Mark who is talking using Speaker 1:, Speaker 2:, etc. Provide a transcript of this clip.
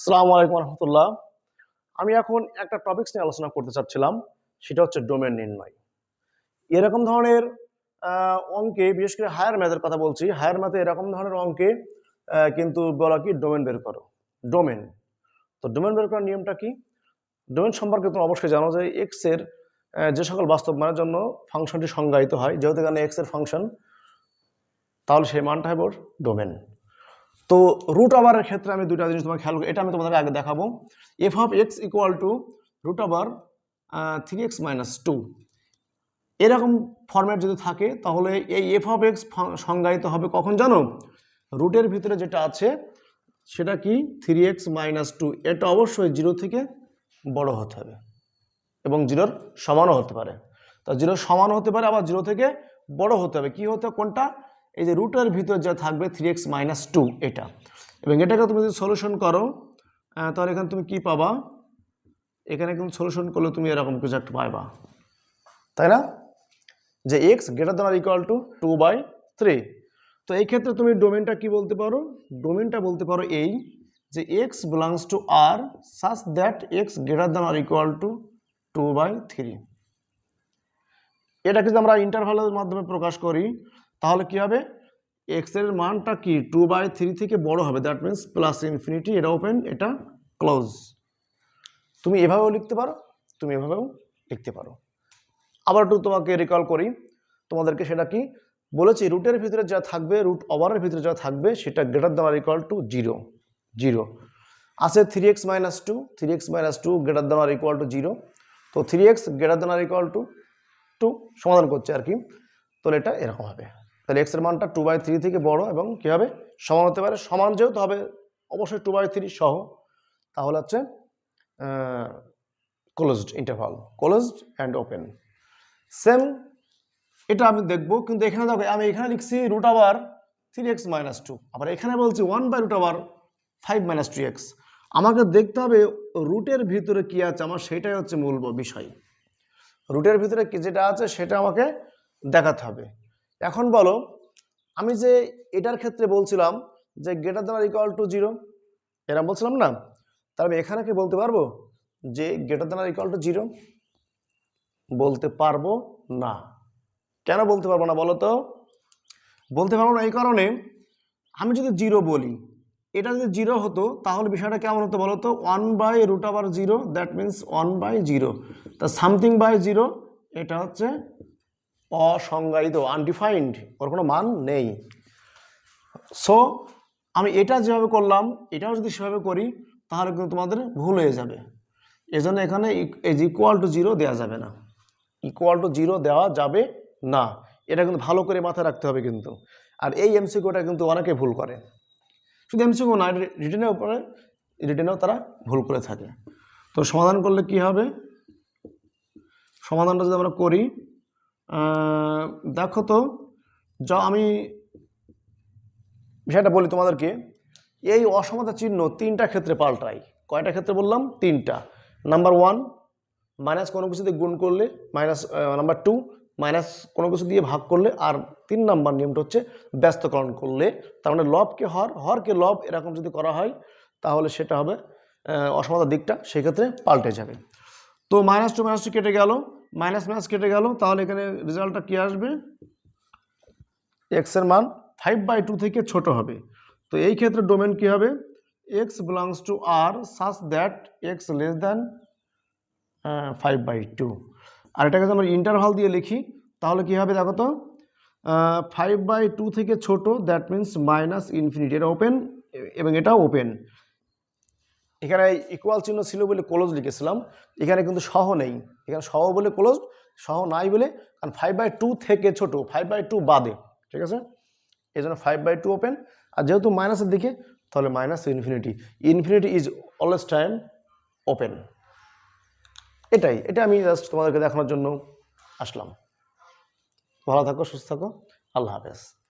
Speaker 1: আসসালামু আলাইকুম রহমতুল্লাহ। আমি এখন একটা টপিকস নিয়ে আলোচনা করতে চাচ্ছিলাম, সেটা হচ্ছে ডোমেন নির্ণয়। এরকম ধরনের অঙ্কে, বিশেষ করে হায়ার ম্যাথের কথা বলছি হায়ার ম্যাথে এরকম ধরনের অঙ্কে কিন্তু বলা কি ডোমেন বের করো। ডোমেন তো ডোমেন বের করার নিয়মটা কি? ডোমেন সম্পর্কে তুমি অবশ্যই জানো যে এক্সের যে সকল বাস্তব মানের জন্য ফাংশনটি সংজ্ঞায়িত হয়, যেহেতু এখানে এক্সের ফাংশন তাহলে সেই মানটা হবে ডোমেন তো রুট ওভারের ক্ষেত্রে আমি দুটা জিনিস তোমাকে খেয়াল করি, এটা আমি তোমাদের আগে দেখাবো। F of x equal to root over three x minus two এরকম ফর্ম্যাট যদি থাকে, তাহলে এই এফ অফ এক্স সংজ্ঞায়িত হবে কখন জানো? রুটের ভিতরে যেটা আছে, সেটা কি? থ্রি এক্স মাইনাস টু এটা অবশ্যই জিরো থেকে বড় হতে হবে। এবং জিরোর সমানও হতে পারে। তা জিরোর সমান হতে পারে, আবার জিরো থেকে বড় হতে হবে। কি হতে কোনটা? এই যে রুটের ভিতর যা থাকবে থ্রি এক্স মাইনাস টু এটা। এবং এটাকে তুমি যদি সলিউশন করো তাহলে এখানে তুমি কি পাবা? এখানে কিন্তু সলিউশন করলে তুমি এরকম কিছু একটা পাইবা। তাই না? যে x greater than or equal to two by three তো এই ক্ষেত্রে তুমি ডোমেনটা কি বলতে পারো? ডোমেনটা বলতে পারো এই যে x belongs to R such that x greater than or equal to two by three এটাকে যদি আমরা ইন্টারভালের মাধ্যমে প্রকাশ করি তাহলে কি হবে? এক্সের মানটা কি? টু বাই থ্রি থেকে বড় হবে। দ্যাট মিন্স প্লাস ইনফিনিটি এটা ওপেন এটা ক্লোজ তুমি এভাবেও লিখতে পারো, তুমি এভাবেও লিখতে পারো। আবার একটু তোমাকে রিকল করি। তোমাদেরকে সেটা কি? বলেছি রুটের ভিতরে যা থাকবে রুট ওভারের ভিতরে যা থাকবে, সেটা greater than or equal to zero zero আছে three x minus two three x minus two greater than or equal to zero তো three x greater than or equal to two সমাধান করছে আর কি। তাহলে এটা এরকম হবে। তাহলে এক্সের মানটা টু বাই থ্রি থেকে বড় এবং কী হবে? সমান হতে পারে। সমান যেহেতু হবে, অবশ্যই টু বাই থ্রি সহ। তাহলে হচ্ছে closed interval closed and open same এটা আমি দেখব, কিন্তু এখানে দেখো, আমি এখানে লিখছি রুট আবার থ্রি এক্স মাইনাস টু আবার এখানে বলছি ওয়ান বাই রুট আবার ফাইভ মাইনাস টু এক্স আমাকে দেখতে হবে রুটের ভিতরে কি আছে, আমার সেটাই হচ্ছে মূল বিষয়। রুটের ভিতরে কি যেটা আছে, সেটা আমাকে দেখাতে হবে। এখন বলো, আমি যে এটার ক্ষেত্রে বলছিলাম যে greater than equal to zero এরকম বলছিলাম না? তাহলে আমি এখানে কি বলতে পারব? যে greater than equal to zero বলতে পারব না। কেন বলতে পারব না বলো তো? বলতে পারব না এই কারণে, আমি যদি জিরো বলি, এটা যদি জিরো হতো, তাহলে বিষয়টা কেমন হতো বলো তো? ওয়ান বাই রুট আবার zero that means one by zero তা সামথিং বাই জিরো এটা হচ্ছে অসংজ্ঞায়িত আনডিফাইন্ড ওর কোনো মান নেই। সো আমি এটা যেভাবে করলাম, এটাও যদি সেভাবে করি, তাহলে কিন্তু তোমাদের ভুল হয়ে যাবে। এজন্য এখানে এজ ইকুয়াল টু জিরো দেওয়া যাবে না। ইকুয়াল টু জিরো দেওয়া যাবে না। এটা কিন্তু ভালো করে মাথায় রাখতে হবে কিন্তু। আর এই এমসিকিউটা কিন্তু অনেকে ভুল করে। শুধু এমসিকিউ না রিটেনের উপরে রিটেনেও তারা ভুল করে থাকে। তো সমাধান করলে কি হবে? সমাধানটা যদি আমরা করি দেখো তো, যা আমি বিষয়টা বলি তোমাদেরকে, এই অসমতা চিহ্ন তিনটা ক্ষেত্রে পাল্টাই। কয়টা ক্ষেত্রে বললাম? তিনটা। নাম্বার ওয়ান মাইনাস কোনো কিছু দিয়ে গুণ করলে মাইনাস নাম্বার টু মাইনাস কোনো কিছু দিয়ে ভাগ করলে, আর তিন নাম্বার নিয়মটা হচ্ছে ব্যস্তকরণ করলে। তার মানে লবকে হর, হরকে লব এরকম যদি করা হয়, তাহলে সেটা হবে অসমতার দিকটা সেক্ষেত্রে পাল্টে যাবে। তো মাইনাস টু মাইনাস টু কেটে গেল। মাইনাস মাইনাস কেটে গেল, তাহলে এখানে রেজাল্টটা কী আসবে? এক্সের মান ফাইভ বাই টু থেকে ছোট হবে। তো এই ক্ষেত্রে ডোমেন কি হবে? X belongs to R such that x less than five by two আর এটাকে যদি আমরা ইন্টারভাল দিয়ে লিখি, তাহলে কি হবে দেখো তো? ফাইভ বাই টু থেকে ছোট দ্যাট মিন্স মাইনাস ইনফিনিটি এটা ওপেন এবং এটা ওপেন এখানে ইকুয়াল চিহ্ন ছিল বলে ক্লোজ লিখেছিলাম। এখানে কিন্তু সহ নেই। এখানে সহ বলে ক্লোজ সহ নাই বলে, কারণ ফাইভ বাই টু থেকে ছোট ফাইভ বাই টু বাদে, ঠিক আছে? এই জন্য ফাইভ বাই টু ওপেন আর যেহেতু মাইনাসের দিকে, তাহলে minus infinity infinity is always time open এটাই, এটা আমি জাস্ট তোমাদেরকে দেখানোর জন্য আসলাম। ভালো থাকো, সুস্থ থাকো। আল্লাহ হাফেজ।